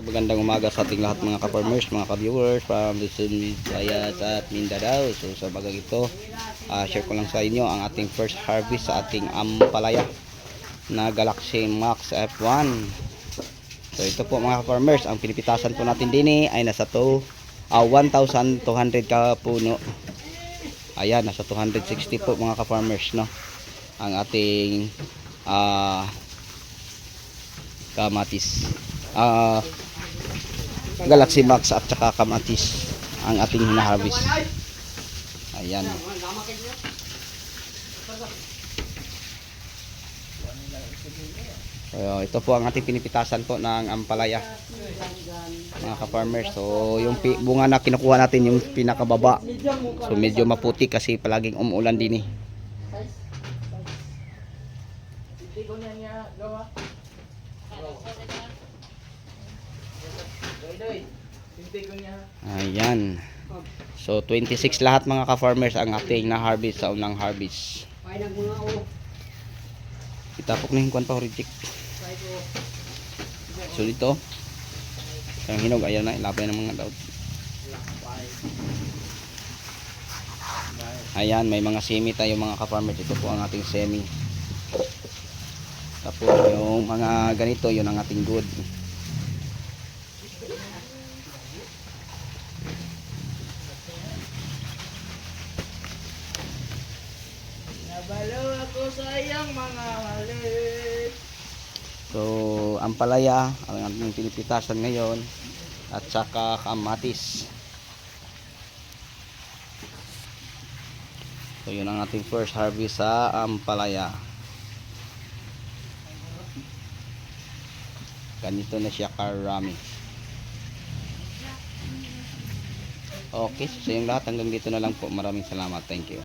Magandang umaga sa ating lahat mga ka-farmers, mga ka-viewers from Luzon, Visayas at Mindanao. So sa bagang ito, ah, share ko lang sa inyo ang ating first harvest sa ating ampalaya na Galaxy Max F1. So ito po mga ka-farmers, ang pinipitasan po natin din ay nasa to ah, 1,200 ka puno. Ayan, nasa 260 po mga ka-farmers, no? Ang ating ah kamatis. Ah Galaxy Max at saka kamatis ang ating hinaharvest. Ayan. So, ito po ang ating pinipitasan po ng ampalaya mga ka-farmers. So, yung bunga na kinukuha natin yung pinakababa. So, medyo maputi kasi palaging umuulan din eh. Ayan. So 26 lahat mga ka-farmers ang ating na-harvest sa unang harvest. Itapok na yung kwan pa reject. So dito. Ang hinog ayan na ilapay ng mga daot. Ayan, may mga semi tayo mga ka-farmers. Ito po ang ating semi. Tapos yung mga ganito, yun ang ating good. Iyang mga halik. So, ang palaya, ang ating pinipitasan ngayon, at saka kamatis. So, yun ang ating first harvest sa ampalaya. Ganito na siya karami. Okay, so yung lahat hanggang dito na lang po. Maraming salamat. Thank you.